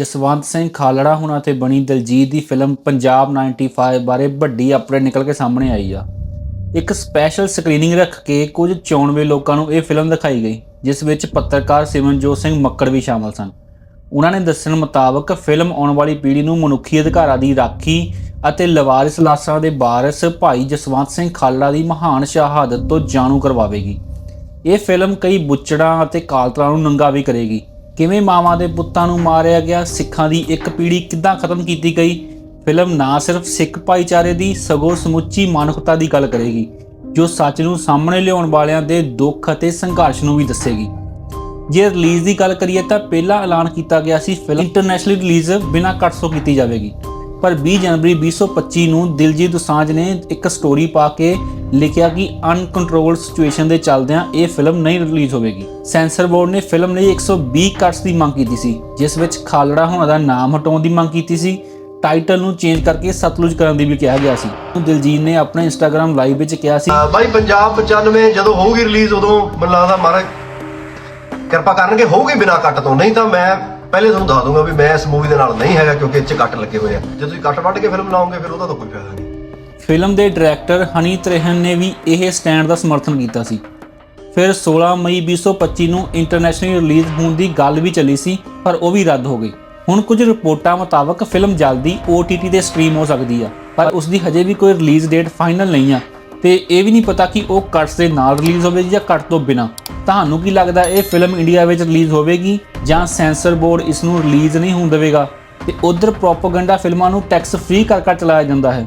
ਜਸਵੰਤ ਸਿੰਘ ਖਾਲੜਾ ਹੁਣਾਂ ਤੇ ਬਣੀ ਦਲਜੀਤ ਦੀ ਫਿਲਮ ਪੰਜਾਬ 95 ਬਾਰੇ ਵੱਡੀ ਅਪਡੇਟ ਨਿਕਲ ਕੇ ਸਾਹਮਣੇ ਆਈ ਆ। ਇੱਕ ਸਪੈਸ਼ਲ ਸਕਰੀਨਿੰਗ ਰੱਖ ਕੇ ਕੁਝ ਚੋਣਵੇਂ ਲੋਕਾਂ ਨੂੰ ਇਹ ਫਿਲਮ ਦਿਖਾਈ ਗਈ, ਜਿਸ ਵਿੱਚ ਪੱਤਰਕਾਰ ਸਿਮਰਨਜੋਤ ਸਿੰਘ ਮੱਕੜ ਵੀ ਸ਼ਾਮਲ ਸਨ। ਉਹਨਾਂ ਨੇ ਦੱਸਣ ਮੁਤਾਬਕ ਫਿਲਮ ਆਉਣ ਵਾਲੀ ਪੀੜ੍ਹੀ ਨੂੰ ਮਨੁੱਖੀ ਅਧਿਕਾਰਾਂ ਦੀ ਰਾਖੀ ਅਤੇ ਲਵਾਰਿਸ ਲਾਸ਼ਾਂ ਦੇ ਵਾਰਿਸ ਭਾਈ ਜਸਵੰਤ ਸਿੰਘ ਖਾਲੜਾ ਦੀ ਮਹਾਨ ਸ਼ਹਾਦਤ ਤੋਂ ਜਾਣੂ ਕਰਵਾਵੇਗੀ। ਇਹ ਫਿਲਮ ਕਈ ਬੁੱਚੜਾਂ ਅਤੇ ਕਾਲਤਰਾਂ ਨੂੰ ਨੰਗਾ ਵੀ ਕਰੇਗੀ। ਕਿਵੇਂ ਮਾਵਾਂ ਦੇ ਪੁੱਤਾਂ ਨੂੰ ਮਾਰਿਆ ਗਿਆ, ਸਿੱਖਾਂ ਦੀ ਇੱਕ ਪੀੜ੍ਹੀ ਕਿੱਦਾਂ ਖਤਮ ਕੀਤੀ ਗਈ? ਫਿਲਮ ਨਾ ਸਿਰਫ ਸਿੱਖ ਭਾਈਚਾਰੇ ਦੀ ਸਗੋਂ ਸਮੁੱਚੀ ਮਾਨਵਤਾ ਦੀ ਗੱਲ ਕਰੇਗੀ, ਜੋ ਸੱਚ ਨੂੰ ਸਾਹਮਣੇ ਲਿਆਉਣ ਵਾਲਿਆਂ ਦੇ ਦੁੱਖ ਅਤੇ ਸੰਘਰਸ਼ ਨੂੰ ਵੀ ਦੱਸੇਗੀ। ਜੇ ਰਿਲੀਜ਼ ਦੀ ਗੱਲ ਕਰੀਏ ਤਾਂ ਪਹਿਲਾ ਐਲਾਨ ਕੀਤਾ ਗਿਆ ਸੀ ਫਿਲਮ ਇੰਟਰਨੈਸ਼ਨਲ ਰਿਲੀਜ਼ ਬਿਨਾਂ ਕੱਟ ਤੋਂ ਕੀਤੀ ਜਾਵੇਗੀ। ਪਰ 20 ਜਨਵਰੀ 2025 ਨੂੰ ਦਿਲਜੀਤ ਦੋਸਾਂਝ ਨੇ ਇੱਕ ਸਟੋਰੀ ਪਾ ਕੇ ਲਿਖਿਆ ਕਿ ਅਨਕੰਟਰੋਲਡ ਸਿਚੁਏਸ਼ਨ ਦੇ ਚੱਲਦਿਆਂ ਇਹ ਫਿਲਮ ਨਹੀਂ ਰਿਲੀਜ਼ ਹੋਵੇਗੀ। ਸੈਂਸਰ ਬੋਰਡ ਨੇ ਫਿਲਮ ਲਈ 120 ਕੱਟਸ ਦੀ ਮੰਗ ਕੀਤੀ ਸੀ, ਜਿਸ ਵਿੱਚ ਖਾਲੜਾ ਹੋਣਾ ਦਾ ਨਾਮ ਹਟਾਉਣ ਦੀ ਮੰਗ ਕੀਤੀ ਸੀ। ਟਾਈਟਲ ਨੂੰ ਚੇਂਜ ਕਰਕੇ ਸਤਲੁਜ ਕਰਨ ਦੀ ਵੀ ਕਿਹਾ ਗਿਆ ਸੀ। ਦਿਲਜੀਤ ਨੇ ਆਪਣੇ ਇੰਸਟਾਗ੍ਰam ਲਾਈਵ ਵਿੱਚ ਕਿਹਾ ਸੀ ਬਾਈ ਪੰਜਾਬ 95 ਜਦੋਂ ਹੋਊਗੀ ਰਿਲੀਜ਼ ਉਦੋਂ ਮੈਨੂੰ ਲੱਗਦਾ ਮਹਾਰਾਜ ਕਿਰਪਾ ਕਰਨਗੇ, ਹੋਊਗੀ ਬਿਨਾ ਕੱਟ ਤੋਂ, ਨਹੀਂ ਤਾਂ ਮੈਂ ਪਹਿਲੇ ਤੁਹਾਨੂੰ ਦੱਸ ਦੂੰਗਾ ਵੀ ਮੈਂ ਇਸ ਮੂਵੀ ਦੇ ਨਾਲ ਨਹੀਂ ਹੈਗਾ ਕਿਉਂਕਿ ਇਹ 'ਚ ਕੱਟ ਲੱਗੇ ਹੋਏ ਆ। ਜੇ ਤੁਸੀਂ ਕੱਟ ਵੱਢ ਕੇ ਫਿਲਮ ਲਾਓਗੇ, ਫਿਰ ਉਹਦਾ ਤਾਂ ਕੋਈ ਫਾਇਦਾ ਨਹੀਂ। ਫਿਲਮ ਦੇ ਡਾਇਰੈਕਟਰ ਹਨੀ ਤ੍ਰਿਹਨ ਨੇ ਵੀ ਇਹ ਸਟੈਂਡ ਦਾ ਸਮਰਥਨ ਕੀਤਾ ਸੀ। ਫਿਰ 16 ਮਈ 2025 ਨੂੰ ਇੰਟਰਨੈਸ਼ਨਲ ਰਿਲੀਜ਼ ਹੋਣ ਦੀ ਗੱਲ ਵੀ ਚੱਲੀ ਸੀ, ਪਰ ਉਹ ਵੀ ਰੱਦ ਹੋ ਗਈ ਹੁਣ ਕੁਝ ਰਿਪੋਰਟਾਂ ਮੁਤਾਬਕ ਫਿਲਮ ਜਲਦੀ OTT ਤੇ ਸਟ੍ਰੀਮ ਹੋ ਸਕਦੀ ਆ, ਪਰ ਉਸ ਦੀ ਹਜੇ ਵੀ ਕੋਈ ਰਿਲੀਜ਼ ਡੇਟ ਫਾਈਨਲ ਨਹੀਂ ਆ। ਤੇ ਇਹ ਵੀ ਨਹੀਂ ਪਤਾ ਕਿ ਉਹ ਕੱਟਸ ਦੇ ਨਾਲ ਰਿਲੀਜ਼ ਹੋਵੇਗੀ ਜਾਂ ਕੱਟ ਤੋਂ ਬਿਨਾ। ਤੁਹਾਨੂੰ ਕੀ ਲੱਗਦਾ, ਇਹ ਫਿਲਮ ਇੰਡੀਆ ਵਿੱਚ ਰਿਲੀਜ਼ ਹੋਵੇਗੀ ਜਾਂ ਸੈਂਸਰ ਬੋਰਡ ਇਸ ਨੂੰ ਰਿਲੀਜ਼ ਨਹੀਂ ਹੋਣ ਦੇਵੇਗਾ? ਤੇ ਉਧਰ ਪ੍ਰੋਪਾਗੈਂਡਾ ਫਿਲਮਾਂ ਨੂੰ ਟੈਕਸ ਫ੍ਰੀ ਕਰ ਕਰ ਚਲਾਇਆ ਜਾਂਦਾ ਹੈ।